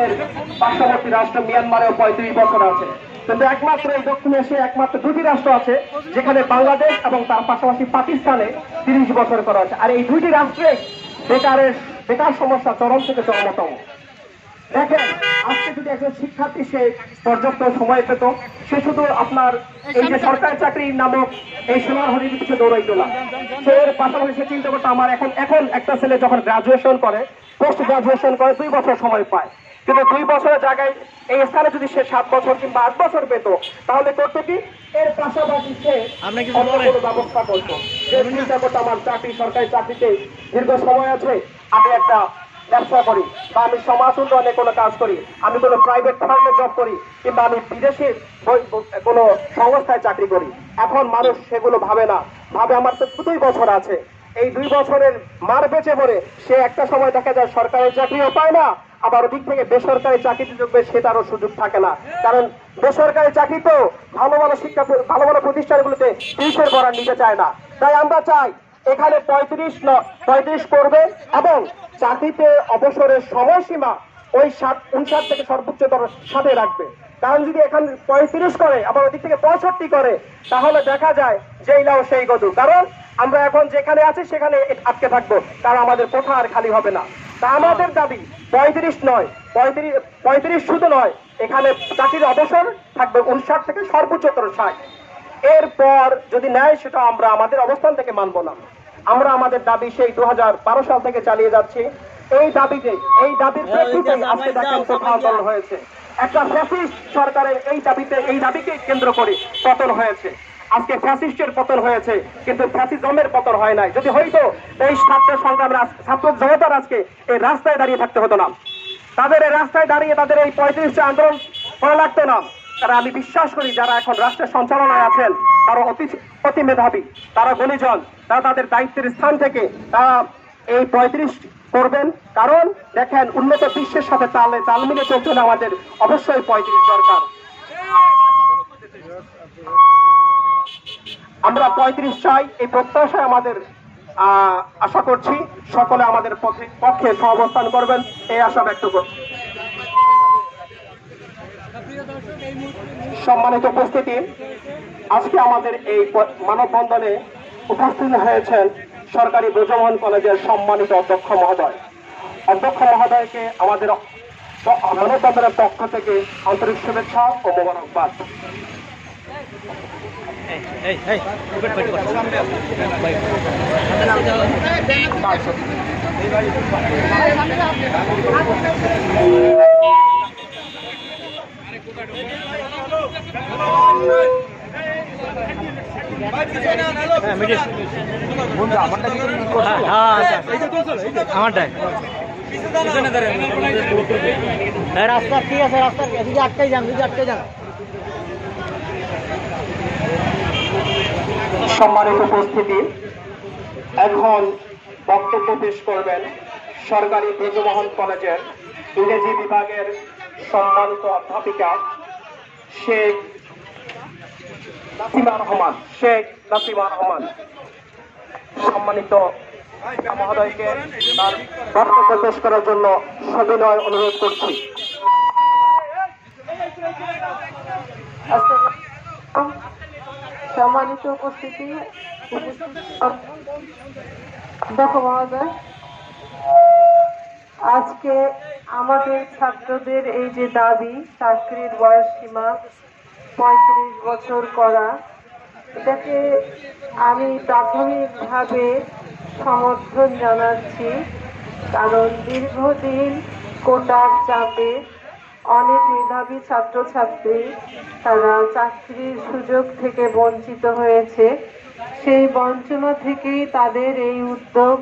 আমাদের পার্শ্ববর্তী রাষ্ট্র মিয়ানমারেও পঁয়ত্রিশ বছর আছে। কিন্তু একমাত্র এই দক্ষিণ এশিয়ায় একমাত্র দুটি রাষ্ট্র আছে, যেখানে বাংলাদেশ এবং তার পাশাপাশি পাকিস্তানে তিরিশ বছর করা আছে আর এই দুইটি রাষ্ট্রে বেকারের, বেকার সমস্যা চরম থেকে চরমতম। দেখেন, আজকে যদি একজন শিক্ষার্থী সে পর্যাপ্ত সময় পেত, সে শুধু আপনার এই যে সরকারি চাকরি নামক এই সোনার হরির পিছনে দৌড়াইতো না। সে এর পাশাপাশি সে চিন্তা করতো, আমার এখন এখন একটা ছেলে যখন গ্রাজুয়েশন করে পোস্ট গ্রাজুয়েশন করে, দুই বছর সময় পায়। কিন্তু দুই বছরের জায়গায় এই স্থানে যদি সে সাত বছর কিংবা আট বছর পেত তাহলে করতো কি? এর পাশাপাশি সে। কোনো ব্যবস্থা করতো। যে চিন্তা করতো আমার চাকরি সরকারি চাকরিতে দীর্ঘ সময় আছে আমি একটা ব্যবসা করি বা আমি সমাজ উন্নয়নে কোনো কাজ করি আমি কোনো প্রাইভেট ফার্মে জব করি কিংবা আমি বিদেশে কোনো সংস্থায় চাকরি করি। এখন মানুষ সেগুলো ভাবে না। ভাবে আমার তো দুই বছর আছে। এই দুই বছরের মার বেঁচে পড়ে সে একটা সময় দেখা যায় সরকারি চাকরিও পায় না আবার ওদিক থেকে বেসরকারি চাকরিতে ঢুকবে সেটারও সুযোগ থাকে না। কারণ বেসরকারি চাকরি তো ভালো ভালো শিক্ষা ভালো ভালো প্রতিষ্ঠানগুলোতে টিউশন করার নিতে চায় না। তাই আমরা চাই এখানে পঁয়ত্রিশ পঁয়ত্রিশ করবে এবং চাকরিতে অবসরের সময়সীমা ওই ষাট উনষাট থেকে সর্বোচ্চতর সাথে রাখবে। কারণ যদি এখানে পঁয়ত্রিশ করে, আবার ওদিক থেকে পঁয়ষট্টি করে, তাহলে দেখা যায় যেই নাও সেই গদু কারণ আমরা এখন যেখানে আছি, সেখানে আটকে থাকব। কারণ আমাদের কোঠা আর খালি হবে না। আমাদের দাবি পঁয়ত্রিশ নয় পঁয়ত্রিশ পঁয়ত্রিশ শুধু নয় এখানে চাকরির অবসর থাকবে উনষাট থেকে সর্বোচ্চতর ষাট। এরপর যদি নেয় সেটা আমরা আমাদের অবস্থান থেকে মানব না। আমরা আমাদের দাবি সেই দু হাজার বারো সাল থেকে চালিয়ে যাচ্ছি। এই দাবিতে এই দাবির প্রেক্ষিতে আজকে দেখেন কোথাও আন্দোলন হয়েছে। একটা ফ্যাসিস্ট সরকারের এই দাবিতে এই দাবিকে কেন্দ্র করে পতন হয়েছে। আজকে ফ্যাসিস্টের পতন হয়েছে, কিন্তু ফ্যাসিজমের পতন হয় নাই। যদি হইতো, এই ছাত্র সংগ্রামের ছাত্র জনতার আজকে এই রাস্তায় দাঁড়িয়ে থাকতে হতো না। তাদের এই রাস্তায় দাঁড়িয়ে তাদের এই পঁয়ত্রিশটা আন্দোলন করা লাগতো না। তারা আমি বিশ্বাস করি, যারা এখন রাষ্ট্রের সঞ্চালনায় আছেন, তারা অতি অতি মেধাবী, তারা গণিজন, তারা তাদের দায়িত্বের স্থান থেকে তারা এই পঁয়ত্রিশ করবেন। কারণ, দেখেন, উন্নত বিশ্বের সাথে তালে তাল মিলে চলতে আমাদের। অবশ্যই পঁয়ত্রিশ দরকার। আমরা পঁয়ত্রিশ চাই এই প্রত্যাশায় আমাদের আশা করছি সকলে আমাদের পক্ষে পক্ষে সহাবস্থান করবেন, এই আশা ব্যক্ত করছি। সম্মানিত উপস্থিতি, আজকে আমাদের এই মানববন্ধনে উপস্থিত হয়েছেন সরকারি ব্রজমোহন কলেজের সম্মানিত অধ্যক্ষ মহোদয়। অধ্যক্ষ মহোদয়কে আমাদের মানববন্ধনের পক্ষ থেকে আন্তরিক শুভেচ্ছা ও মোবারকবাদ। আমারটাই হ্যাঁ রাস্তা ঠিক আছে রাস্তা এদিকে আটটাই যান এদিকে আটটাই যান সম্মানিত উপস্থিতি। এখন বক্তব্য পেশ করবেন সরকারি ব্রজমোহন কলেজের ইংরেজি বিভাগের সম্মানিত অধ্যাপিকা শেখ নাসিমা রহমান। শেখ নাসিমা রহমান। সম্মানিত মহোদয়কে তার বক্তব্য পেশ করার জন্য সবিনয় অনুরোধ করছি। সম্মানিত উপস্থিতি। দেখো মহোদয় আজকে আমাদের ছাত্রদের এই যে দাবি, চাকরির বয়স সীমা পঁয়ত্রিশ বছর করা, এটাকে আমি প্রাথমিকভাবে সমর্থন জানাচ্ছি, কারণ দীর্ঘদিন কোটার চাপে অনেক মেধাবী ছাত্রছাত্রী তারা চাকরির সুযোগ থেকে বঞ্চিত হয়েছে। সেই বঞ্চনা থেকেই তাদের এই উদ্যোগ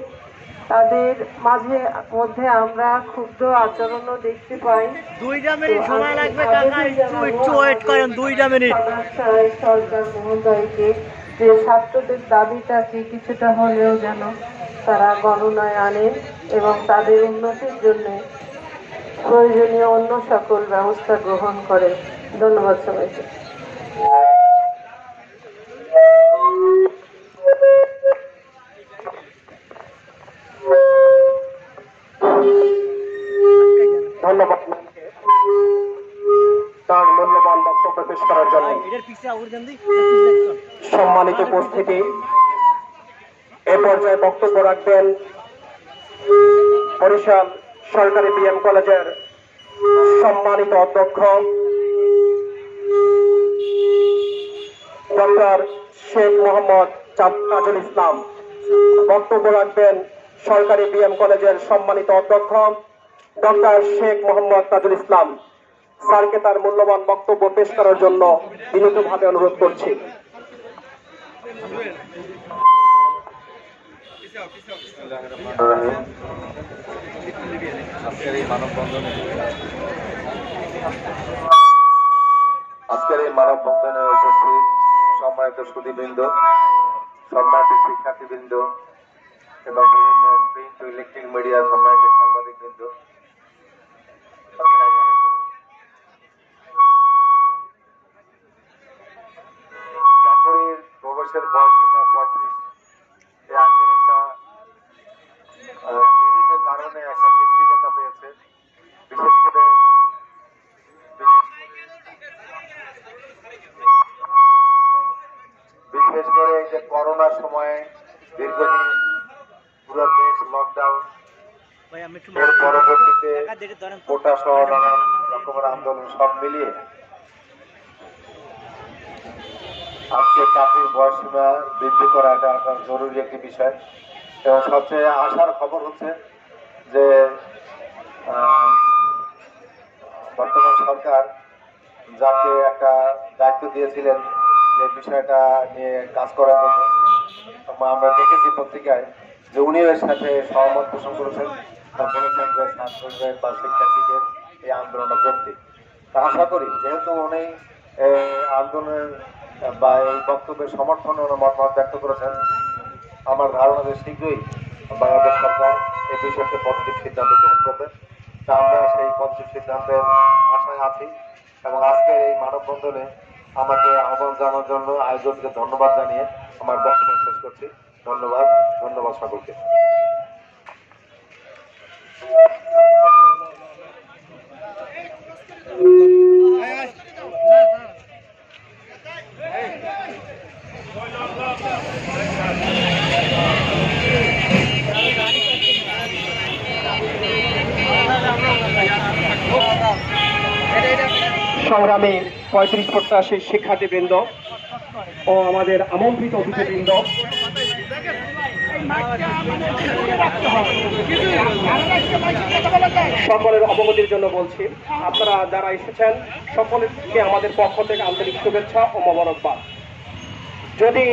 তাদের মাঝে মধ্যে আমরা ক্ষুব্ধ আচরণও দেখতে পাই। দুইটা মিনিট সময় লাগবে কাকা একটু একটু ওয়েট করেন দুইটা মিনিট। সরকার মহোদয়কে যে ছাত্রদের দাবিটাকে কিছুটা হলেও যেন তারা গণনায় আনে এবং তাদের উন্নতির জন্য প্রয়োজনীয় অন্য সকল ব্যবস্থা গ্রহণ করে। ধন্যবাদ সবাইকে। তার বক্তব্য পেশ করার সম্মানিত উপস্থিতি। এ পর্যায়ে বক্তব্য রাখবেন বরিশাল সরকারি বিএম কলেজের সম্মানিত অধ্যক্ষ ডক্টর শেখ মোহাম্মদ তাজুল ইসলাম। বক্তব্য রাখবেন সরকারি বিএম কলেজের সম্মানিত অধ্যক্ষ ডক্টর শেখ মোহাম্মদ তাজুল ইসলাম। স্যারকে তার মূল্যবান বক্তব্য পেশ করার জন্য বিনীতভাবে অনুরোধ করছি। আজকের এই মানববন্ধনে আজকের এই মানববন্ধনে উপস্থিত সম্মানিত সুদীবৃন্দ সম্মানিত শিক্ষার্থীবৃন্দ এবং বিভিন্ন প্রিন্ট ইলেকট্রিক মিডিয়ার সম্মানিত সাংবাদিকবৃন্দ। চাকরির প্রবেশের বয়সীমা পঁয়ত্রিশ বিশেষ করে এই যে করোনার সময়ে দীর্ঘদিন পুরো দেশ লকডাউন এর পরবর্তীতে। কোটা সহ নানান রকমের আন্দোলন সব মিলিয়ে আজকে চাকরির বয়সীমা বৃদ্ধি করা এটা একটা জরুরি একটি বিষয় এবং সবচেয়ে আশার খবর হচ্ছে যে বর্তমান সরকার যাকে একটা দায়িত্ব দিয়েছিলেন যে বিষয়টা নিয়ে কাজ করার জন্য। আমরা- দেখেছি পত্রিকায় যে উনিও এর সাথে সহমত পোষণ করেছেন। বলেছেন যে ছাত্রদের বা শিক্ষার্থীদের এই আন্দোলনে যুক্তি তা আশা করি, যেহেতু উনি আন্দোলনের, বা এই বক্তব্যের সমর্থনে উনি মতামত ব্যক্ত করেছেন, আমার ধারণা যে শীঘ্রই বাংলাদেশ সরকার এই বিষয়টি পজিটিভ সিদ্ধান্ত গ্রহণ করবে। তা আমরা সেই পজিটিভ সিদ্ধান্তের আশায় আছি এবং আজকের এই মানববন্ধনে আমাকে আহ্বান জানানোর জন্য আয়োজনকে ধন্যবাদ জানিয়ে আমার বক্তব্য শেষ করছি। ধন্যবাদ ধন্যবাদ সকলকে। সংগ্রামী পঁয়ত্রিশ প্রত্যাশী শিক্ষার্থীবৃন্দ ও আমাদের আমন্ত্রিত অতিথিবৃন্দ। সকলের অবগতির জন্য বলছি, আপনারা যারা এসেছেন, সকলকে আমাদের পক্ষ থেকে আন্তরিক শুভেচ্ছা ও মোবারকবাদ। যদি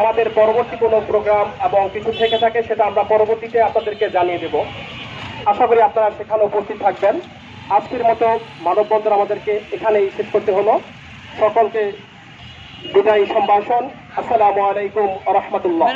আমাদের পরবর্তী কোনো প্রোগ্রাম এবং কিছু থেকে থাকে, সেটা আমরা পরবর্তীতে আপনাদেরকে জানিয়ে দেব। আশা করি আপনারা সেখানে উপস্থিত থাকবেন। আজকের মতো মানববন্ধন আমাদেরকে এখানেই শেষ করতে হলো। সকলকে বিদায়ী সম্ভাষণ। আসসালামু আলাইকুম রহমতুল্লাহ।